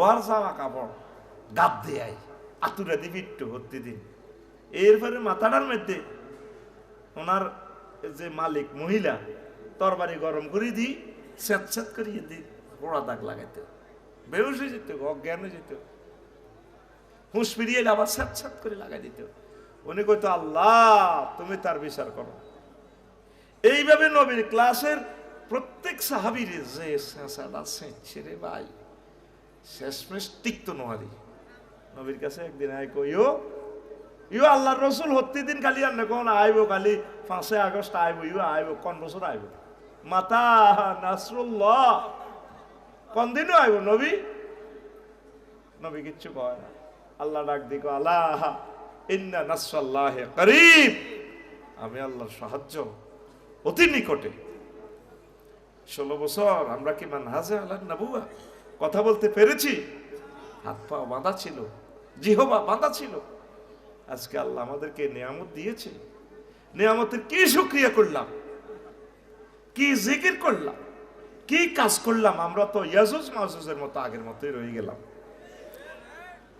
লোহার জামা কাপড়। গাপ দেয় আতুরা দিবি একটু ভর্তি দিন। এরপরে মাথাটার মধ্যে ওনার যে মালিক, মহিলা, তরবারি গরম করে দিই স্যাঁত করিয়ে দিই পোড়া দাগ লাগাইতে। বেউস হয়ে যেত, অজ্ঞান হয়ে যেত। হুঁশ ফিরিয়ে আবার করে লাগাই দিত। উনি কইতো, আল্লাহ, তুমি তার বিচার করো। এইভাবে নবীর ক্লাসের প্রত্যেক সাহাবির যে স্যাঁচাটা সেঁচ্ছে রে ভাই। শেষমেশ টিকতো নোয়ারি নবীর কাছে একদিন আয় কইও ইও আল্লাহর রসুল, হত্তি দিন খালি আর কোন আইব খালি পাঁচে আগস্ট আইব ইও আইব, কোন বছর আইব? মাতা নাসরুল্লাহ, কোন দিনও আইব নবী? নবী কিচ্ছু কয় না। আল্লাহ ডাক দিক আল্লাহ, ইন্না নাসরাল্লাহ করিব। আমি আল্লাহর সাহায্য অতি নিকটে। ষোলো বছর, আমরা কি মানহাজে আল্লাহ নাবুয়া কথা বলতে পেরেছি? হাত পা বাঁধা ছিল জিহবা বাঁধা ছিল। আজকে আল্লাহ আমাদেরকে নিয়ামত দিয়েছে। নিয়ামতের কি শুক্রিয়া করলাম? কি জিকির করলাম? কি কাজ করলাম? আমরা তো ইয়াজুজ মাহুজের মতো আগের মতোই রয়ে গেলাম।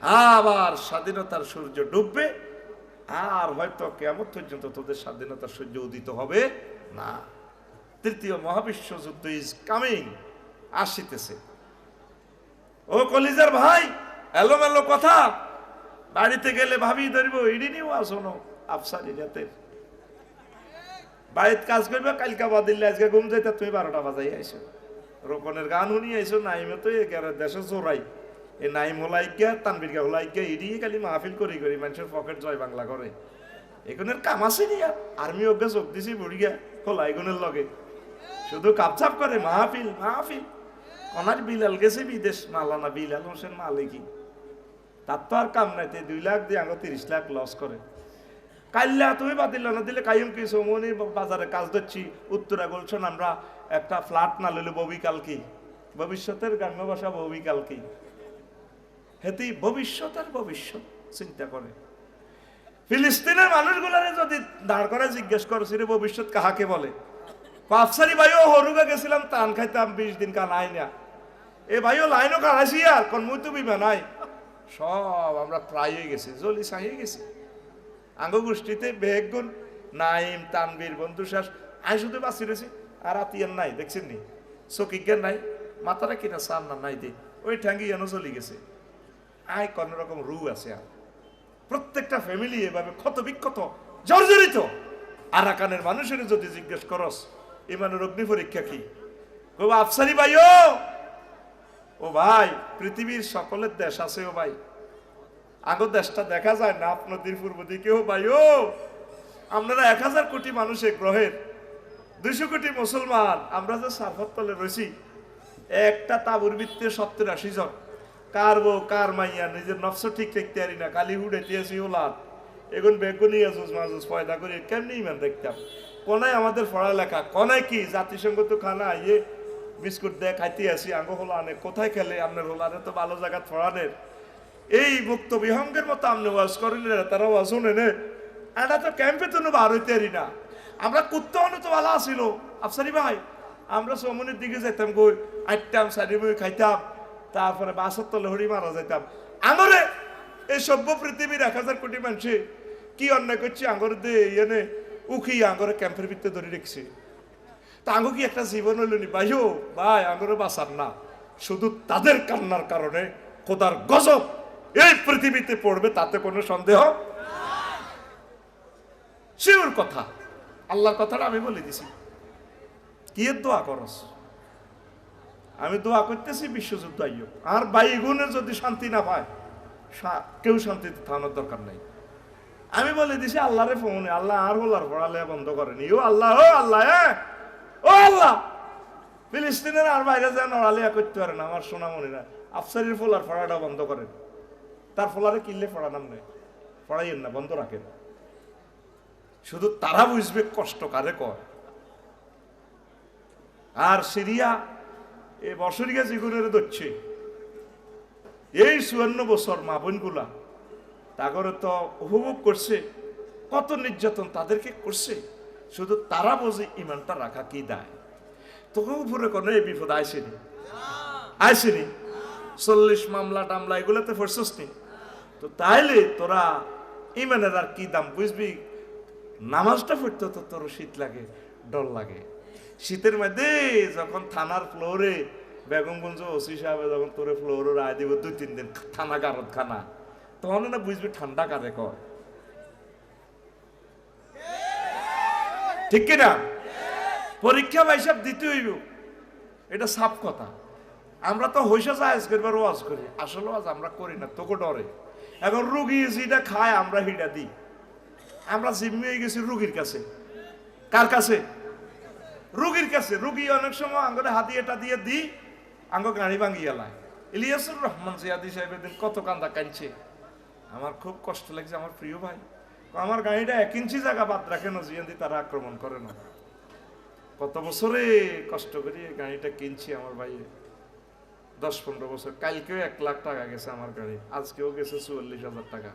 আবার স্বাধীনতার সূর্য ডুববে। আর হয়তো কেমন পর্যন্ত তোদের স্বাধীনতার সূর্য উদিত হবে না। তৃতীয় মহাবিশ্ব যুদ্ধ ইজ কামিং আসিতেছে। ও কলিজার ভাই, এলোমেলো কথা। বাড়িতে গেলে ভাবি ধরব ইডি নিও আসনো, আফসারি রাতের বাড়িতে কাজ করবে, কালকা বাদিল্লে আজকে ঘুম যাইতে, তুমি বারোটা বাজাই আইসো। রোপণের গান শুনি আইসো, নাইমে তো দেশে জোরাই এই নাইম হলাই গিয়া তানবির গা হলাই গিয়া, ইডি খালি মাহফিল করি করি, মানুষের পকেট জয় বাংলা করে। এগুনের কাম আছে নি আর? আর্মি অজ্ঞা চোখ বুড়ি গিয়া খোলা এগুনের লগে। শুধু কাপচাপ করে, মাহফিল মাহফিল। ওনার বিলাল গেছে বিদেশ, মালানা বিলাল হোসেন মালিকি। তার তো আর কাম নাই দুই লাখ দিয়ে আগে তিরিশ লাখ লস করে। কাল্লা তুমি বাদিল না, দিলে কাইম কি সমনি বাজারে কাজ ধরছি, উত্তরা গুলশন আমরা একটা ফ্ল্যাট না লইলে ববিকাল কি ভবিষ্যতের গ্রাম্য ভাষা ববিকাল কি হেতি ভবিষ্যৎ আর ভবিষ্যৎ চিন্তা করে। ফিলিস্তিনের মানুষগুলারে যদি দাঁড় করে জিজ্ঞেস করছি রে ভবিষ্যৎ কাহাকে বলে? পাফসারি ভাইও হরুগা গেছিলাম, টান খাইতাম, বিশ দিন কান আই এ ভাইও লাইনও কাড়াইছি আর কোন মুই তো বিমা নাই। সব আমরা প্রায় গেছি জলি সাহিয়ে গেছি। আঙ্গ গোষ্ঠীতে বেগুন নাইম তানবীর বন্ধু শ্বাস, আই শুধু বাঁচি রয়েছি আর আতিয়ার নাই, দেখছেন নি? চকিজ্ঞান নাই মাথাটা কিনা সার না নাই দে ওই ঠ্যাঙ্গি যেন চলে গেছে। আয় কোন রকম রু আছে আর প্রত্যেকটা ফ্যামিলি এভাবে ক্ষত বিক্ষত জর্জরিত আরাকানের মানুষের যদি জিজ্ঞেস করস ইমানের অগ্নি পরীক্ষা কি? ও আফসারি ভাই ও ও ভাই, পৃথিবীর সকলের দেশ আছে ও ভাই। আগর দেশটা দেখা যায় না আপনাদের পূর্ব দিকেও ভাই, ও! আপনারা এক হাজার কোটি মানুষের গ্রহের, দুইশো কোটি মুসলমান, আমরা যে সারফত তলে রয়েছি, একটা তাবুর ভিত্তে সত্তর আশি জন। কার বউ, কার মাইয়া, নিজের নফস ঠিক রাখতে পারি না, কালি হুড়েটিয়েছি ওলাদ। এখন বেগুনি আজুজ মাজুজ পয়দা করে কেমনি ইমান দেখতাম কোনায় আমাদের পড়ালেখা কোনায় কি? জাতিসংঘ তো খানা ইয়ে বিস্কুট দেয়, খাইতে আসি, আঙ্গ হোলানে কোথায় খেলে আপনার হোলানে তো ভালো জায়গা ফড়ানের এই মুক্ত বিহঙ্গের মতো আপনি ওয়াজ করেন তারা ওয়াজ শুনে এটা তো ক্যাম্পে তো বার হইতে না। আমরা কুত্তা হলে তো ভালো আসিল। আফসারি ভাই, আমরা সমনের দিকে যেতাম গই আটটাম সারি বই খাইতাম। তারপরে বাসর তলে হরি মারা যাইতাম। আঙরে এই সভ্য পৃথিবীর এক হাজার কোটি মানুষে, কি অন্যায় করছি? আঙর দে ইয়ে উখি আঙরে ক্যাম্পের ভিতরে ধরে রেখেছে? তা আঙ্গো কি একটা জীবন হইল নি? ভাইও, ভাই, আঙ্গরে বাঁচার না। শুধু তাদের কান্নার কারণে খোদার গজব এই পৃথিবীতে পড়বে, তাতে কোনো সন্দেহ? শিওর কথা। আল্লাহর কথাটা আমি বলে দিছি। কি দোয়া করস? আমি দোয়া করতেছি বিশ্বযুদ্ধ আইও আর বাইগুনের যদি শান্তি না পায় কেউ শান্তিতে থাকানোর দরকার নাই। আমি বলে দিছি, আল্লাহরে ফোনে আল্লাহ আর হোলার পড়ালে বন্ধ করেনি। ও আল্লাহ ও আল্লাহ ও আল্লাহ! ফিলিস্তিনের আর বাইরে যেন আলিয়া করতে পারে না, আমার সোনামণিরা। আফসারির ফোলার ফড়াটা বন্ধ করেন। তার ফোলারে কিনলে ফড়া নাম নেই। ফড়াইয়েন না, বন্ধ রাখেন। শুধু তারা বুঝবে, কষ্ট কারে কয়। আর সিরিয়া, এ বছরিয়া জীবনের ধরছে এই চুয়ান্ন বছর মা বোনগুলা তাগরে তো উপভোগ করছে, কত নির্যাতন তাদেরকে করছে, শুধু তারা বোঝে ইমানটা রাখা কি দায়। তোকে উপরে কোনো এই বিপদ আইসেনি। আইসেনি। চল্লিশ মামলা টামলা এগুলোতে ফোরসস নি। তো তাইলে তোরা ইমানের আর কি দাম বুঝবি? নামাজটা পড়তে তো তোর শীত লাগে, ডর লাগে। শীতের মধ্যে যখন থানার ফ্লোরে বেগমগঞ্জ ওসি সাহেব যখন তোরে ফ্লোরে রায় দিব, দুই, তিন দিন থানা গারদ খানা তখন না বুঝবি ঠান্ডা কারে কর ঠিক কিনা? পরীক্ষা ভাইসাব দিতে হইব। এটা সাপ কথা। আমরা তো হইসা জায়েজ করবার ওয়াজ করি আসলে ওয়াজ আমরা করি না, তোকে ডরে এখন রুগী যেটা খায়, আমরা হিটা দিই আমরা জিম্মি হয়ে গেছি রুগীর কাছে। কার কাছে? রুগীর কাছে। রুগী অনেক সময় আঙ্গরে এটা দিয়ে দিই আঙ্গ গাড়ি ভাঙিয়ে লাই ইলিয়াসুর রহমান জিয়াদি সাহেব দিন কত কান্দা কাঁদছে আমার খুব কষ্ট লাগছে আমার প্রিয় ভাই। আমার গাড়িটা এক ইঞ্চি জায়গা বাদ রাখে না জিয়াদি তারা আক্রমণ করে না। কত বছরে কষ্ট করি গাড়িটা কিনছি আমার ভাই। দশ পনেরো বছর। কালকেও এক লাখ টাকা গেছে আমার গাড়ি। আজকেও গেছে চুয়াল্লিশ হাজার টাকা।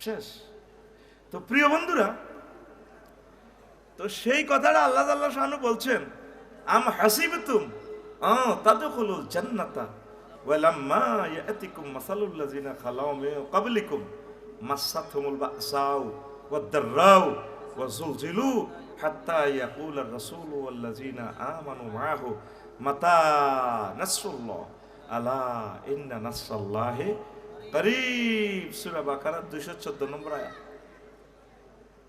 শেষ। তো প্রিয় বন্ধুরা, তো সেই কথাটা আল্লাহ আল্লাহ শাহানু বলছেন, আম হাসিবতুম আ তাদখুলুল জান্নাতা। ওয়ালাম্মা ইয়াতিকুম মাসালুল্লাযিনা খালাউ মিন ক্বাবলিকুম মাসাতহুমুল বাসাউ ওয়াদ-দাররাউ ওয়াজুলজিলু হাত্তা ইয়াকুল আর-রাসূল ওয়াল্লাযিনা আমানু মাআহু মাতা নাসরুল্লাহ। আলা ইন্না নাসরাল্লাহি করিব। সূরা বাকারা 214 নম্বর আয়াত।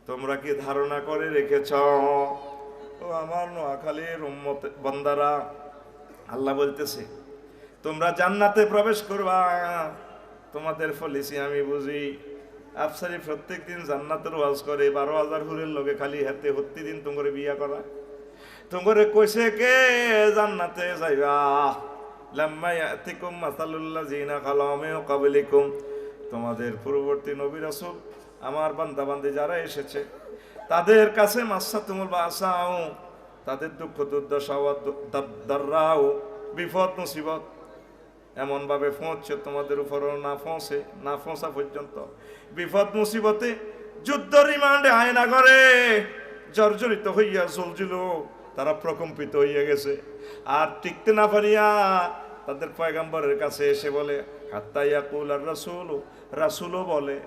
তোমরা কি ধারণা করে রেখেছ? ও আমার নোয়াখালীর উম্মত বন্দারা, আল্লাহ বলতেছে তোমরা জান্নাতে প্রবেশ করবা তোমাদের ফলিসি আমি বুঝি আফসারি প্রত্যেক দিন জান্নাতের ওয়াজ করে বারো হাজার হুরের লগে খালি হাতে হত্তি দিন তোমার বিয়া করা তোমারে কইছে কে জান্নাতে যাইবা লাম্মা ইয়াতিকুম মাসালুল্লাহ জিনা খালামে কাবলিকুম তোমাদের পূর্ববর্তী নবী রাসূল আমার বান্দা বান্দি যারা এসেছে তাদের কাছে মাসা তুমুল বাসাও তাদের দুঃখ দুর্দশা ও বিপদ মুসিবত এমনভাবে পৌঁছছে তোমাদের উপরও না পৌঁছে না পৌঁছা পর্যন্ত। বিপদ মুসিবতে যুদ্ধ রিমান্ডে আয়না করে, জর্জরিত হইয়া চলছিল তারা প্রকম্পিত হইয়া গেছে। আর টিকতে না পারিয়া তাদের পয়গাম্বরের কাছে এসে বলে হাত্তাইয়া কুল আর রাসুল, রাসুলও বলে,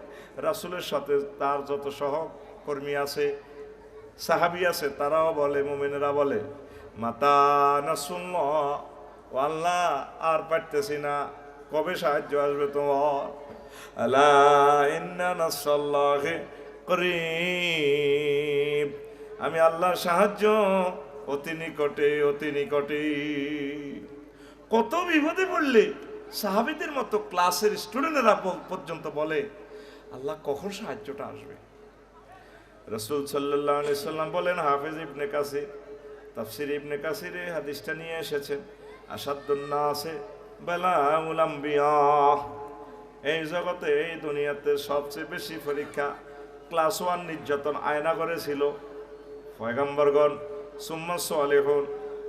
রাসুলের সাথে তার যত সহকর্মী আছে, সাহাবি আছে, তারাও বলে, মোমেনেরা বলে, মাতা না শুনল ও আল্লাহ আর পারতেছি না। কবে সাহায্য আসবে তোমার? আল্লাহ করিব। আমি আল্লাহর সাহায্য অতি নিকটে অতি নিকটে। কত বিপদে পড়লে সাহাবিদের মতো ক্লাসের স্টুডেন্টরা পর্যন্ত বলে, আল্লাহ কখন সাহায্যটা আসবে? রসুল সাল্লাহ সাল্লাম বলেন, হাফেজ ইবনে কাসির, তাফসির ইবনে কাসিরে হাদিসটা নিয়ে এসেছেন। আসাদুল্লাহ আছে বেলা উলাম্বিয়া এই জগতে এই দুনিয়াতে সবচেয়ে বেশি পরীক্ষা ক্লাস ওয়ান নির্যাতন আয়না করেছিল পয়গাম্বরগণ, সুম্মা সোয়ালেহন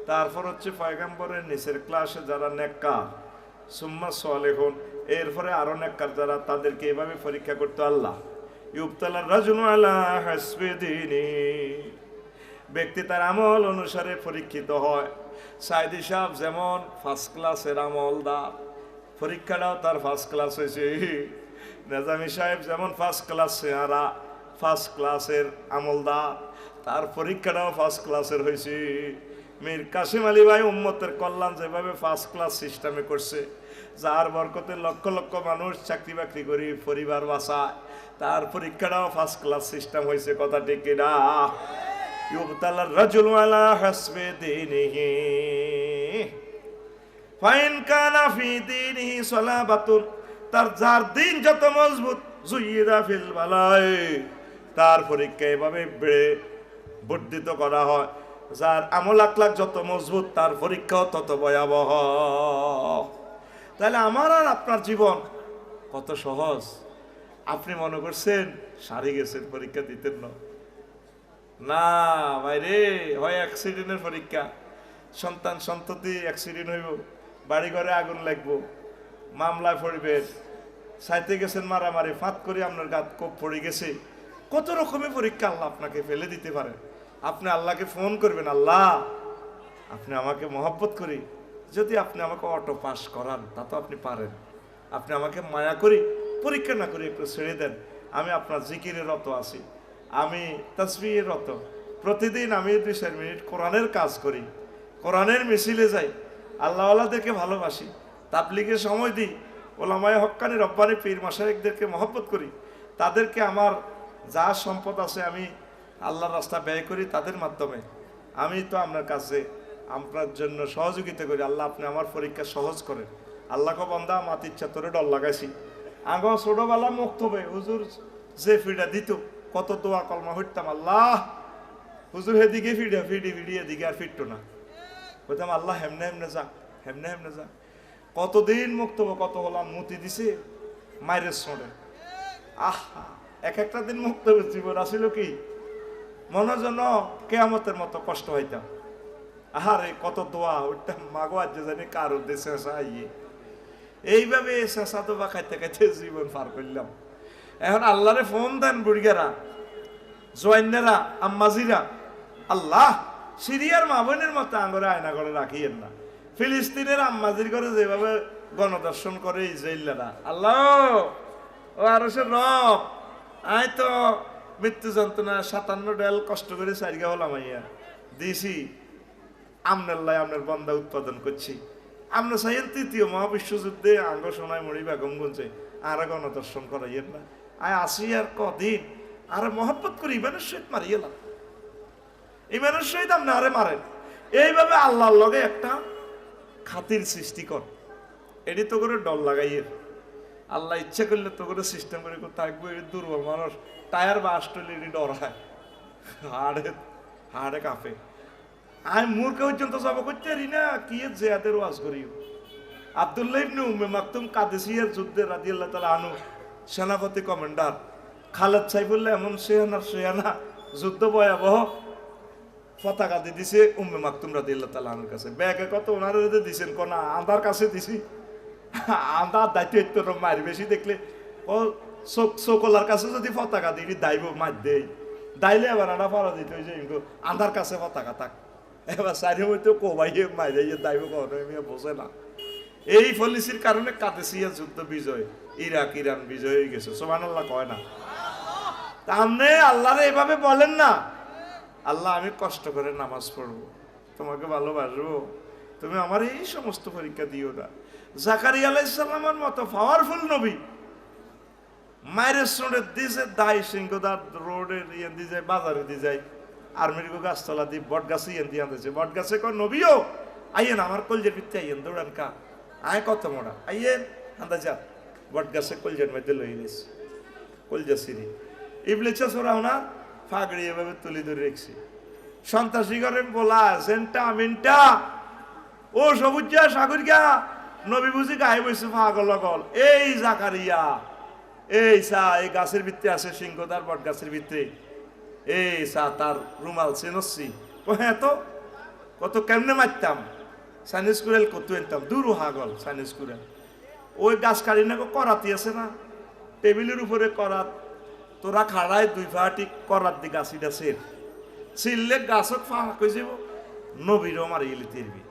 তারপর হচ্ছে পয়গাম্বরের নিচের ক্লাসে যারা নেককার, সুম্মা সোয়ালেহন এরপরে আরও নেককার যারা, তাদেরকে এভাবে পরীক্ষা করতো আল্লাহ। ইউবতালার রাজুল আলা হাসবে ব্যক্তি তার আমল অনুসারে পরীক্ষিত হয়। সাইদি সাহেব যেমন ফার্স্ট ক্লাসের আমলদার। পরীক্ষাটাও তার ফার্স্ট ক্লাস হয়েছে। নেজামি সাহেব যেমন ফার্স্ট ক্লাস চেহারা ফার্স্ট ক্লাসের আমলদার। তার পরীক্ষাটাও ফার্স্ট ক্লাসের হয়েছে। মীর কাসিম আলী ভাই উম্মতের কল্যাণ যেভাবে ফার্স্ট ক্লাস সিস্টেমে করছে, যার বরকতে লক্ষ লক্ষ মানুষ চাকরি বাকরি করি পরিবার বাসায় তার পরীক্ষাটাও ফার্স্ট ক্লাস সিস্টেম হয়েছে। কথা ঠিক কিনা? ইউবতালার রাজুল আলা হাসবে দিনিহি। ফাইন কানা ফি দিনিহি সলাবাতুন। তার যার দিন যত মজবুত জুইরা ফিল তার পরীক্ষা এভাবে বর্ধিত করা হয়। যার আমল আখলাক যত মজবুত, তার পরীক্ষাও তত ভয়াবহ। তাহলে আমার আর আপনার জীবন কত সহজ? আপনি মনে করছেন, সারি গেছেন পরীক্ষা দিতেন না। না, ভাইরে, হয় অ্যাক্সিডেন্টের পরীক্ষা। সন্তান সন্ততি অ্যাক্সিডেন্ট হইব বাড়ি ঘরে আগুন লাগবো, মামলায় পড়বে, সাইতে গেছেন মারামারি ফাঁত করে আপনার গাত কোপ পড়ে গেছে। কত রকমের পরীক্ষা আল্লাহ আপনাকে ফেলে দিতে পারে। আপনি আল্লাহকে ফোন করবেন, আল্লাহ, আপনি আমাকে মহব্বত করি। যদি আপনি আমাকে অটো পাস করান, তা তো আপনি পারেন। আপনি আমাকে মায়া করি, পরীক্ষা না করে একটু ছেড়ে দেন। আমি আপনার জিকিরের রত আছি। আমি তসবির রত। প্রতিদিন আমি দুই চার মিনিট কোরআনের কাজ করি। কোরআনের মিছিলে যাই, আল্লাহওয়ালাদেরকে ভালোবাসি। তাবলিগে সময় দিই, ওলামায় হক্কানি রব্বানি পীর মাসায়েকদেরকে মহব্বত করি। তাদেরকে আমার যা সম্পদ আছে আমি আল্লাহর রাস্তা ব্যয় করি তাদের মাধ্যমে। আমি তো আপনার কাছে আপনার জন্য সহযোগিতা করি। আল্লাহ আপনি আমার পরীক্ষা সহজ করেন। আল্লাহকে বন্ধা মাত ইচ্ছা তোরে ডর লাগাইছি। আগ ছোটবেলা মুক্ত হবে হুজুর যে ফিডা দিত কত দোয়া কলমা হইতাম আল্লাহ। হুজুর হেদিকে ফিডা ফিডি ফিডি এদিকে আর ফিরতো না। বলতাম আল্লাহ হেমনে হেমনে যা হেমনে হেমনে যা। কতদিন মুক্ত হব, কত হলাম মুতি দিছে মায়ের সরে। আহা এক একটা দিন মুক্ত হবে জীবন আসিল কি? মনে যেন কেয়ামতের মতো কষ্ট হইতাম। আহারে কত দোয়া উঠতাম মাগো আজ জানি কার উদ্দেশ্যে আইয়ে এইভাবে শেষা দোবা খাইতে খাইতে জীবন পার করলাম। এখন আল্লাহরে ফোন দেন বুড়িগারা জোয়াইনেরা আম্মাজিরা, আল্লাহ, সিরিয়ার মা বোনের মতো আঙ্গরে আয়না করে রাখিয়েন না। ফিলিস্তিনের আম্মাজির করে যেভাবে গণদর্শন করে ইসরায়েলরা আল্লাহ, ও আরও সে রব, আয় তো মৃত্যু যন্ত্রণা সাতান্ন ডেল কষ্ট করে সারিগা হলাম আইয়া দিছি, আমনের লাই আমনের বন্দা উৎপাদন করছি। আমরা চাইয়েন তৃতীয় মহাবিশ্বযুদ্ধে আঙ্গ সোনায় মরি বেগমগঞ্জে আর গণদর্শন করাইয়েন না। আয় আসি আর কদিন। আর মহব্বত করি, ইমানের সহিত মারিয়ে এলাম ইমানের সহিত আপনি আরে মারেন। এইভাবে আল্লাহর লগে একটা খাতির সৃষ্টি কর। এটি তো করে ডর লাগাইয়ের। আল্লাহ ইচ্ছা করলে তো করে সিস্টেম করে থাকব এই দুর্বল মানুষ। টায়ার বা আসলে এটি ডর হয়। হাড়ে হাড়ে কাঁপে। আমি মূর্খ পর্যন্ত যাব, করতে পারি না। কি জেয়াদের ওয়াজ করি আবদুল্লাহ ইবনে উম্মে মাকতুম কাদেসিয়ার যুদ্ধে রাদিয়াল্লাহু তাআলা আনু সেনাপতি কমান্ডার। খালেদ সাইফুল্লাহ এমন সেহানার সেহানা যুদ্ধ ভয়াবহ পতাকা দিয়ে দিছে উম্মে মাকতুম রাদিয়াল্লাহু তাআলা আনুর কাছে। ব্যাগে কত ওনারে যদি দিছেন, কোনা কাছে দিছি। আন্দার দায়িত্ব মারি বেশি দেখলে। ও চোখ চোকলার কাছে যদি পতাকা দিবি, দাইব মার দেই। দাইলে এবার আনা পারা দিতে হয়েছে আন্দার কাছে পতাকা থাক। এবার সারি হইতে কোবাইয়ে মাইরে দাইব কখনো বোঝে না। এই পলিসির কারণে কাদেসিয়া যুদ্ধ বিজয়, ইরাক, ইরান বিজয় হয়ে গেছে। সোমান আল্লাহ কয় না? তা আপনি আল্লাহরে এভাবে বলেন না। আল্লাহ, আমি কষ্ট করে নামাজ পড়ব, তোমাকে ভালোবাসবো। তুমি আমার এই সমস্ত পরীক্ষা দিও না। জাকারি আলাইসাল্লামের মতো পাওয়ারফুল নবী, মায়ের সঙ্গে দিছে দায় সিংহদার রোডের ইয়ে দিয়ে যায়, বাজারে দিয়ে যায়। আর্মির গাছতলা দিয়ে বট গাছে ইয়ে দিয়ে আনতেছে। বট গাছে কয়, নবীও, আইয়েন আমার কলজের ভিত্তি আইয়েন, দৌড়ান কা। আয় কত মোড়া? আইয়েন আন্দা যা বট গাছে কলজের মধ্যে লই নিয়েছে কলজা সিরি ইবলিচা সোরাও না, ফাগড়ি এভাবে তুলি ধরে রেখছি। সন্ত্রাসী করেন বলা সেন্টা মিনটা ও সবুজা সাগরিকা নবী বুঝি গায়ে বসে পাগল গল এই জাকারিয়া। এই সা, এই গাছের ভিতরে আছে সিংহদার বট গাছের ভিতরে এই সা, তার রুমাল চেনসি হ্যাঁ তো কত কেমনে মারতাম? সাইনিস স্কুলের কত এনতাম? দূর হাগল সাইনিস স্কুলের ওই গাছ কাটি না, করাতি আছে না। টেবিলের উপরে করাত। তোরা খাড়ায় দুই ফাটি করাত দি গাছিটা সের ছিললে গাছক ফাঁকা কই যাব নবীরও মারি গেলি তেরবি।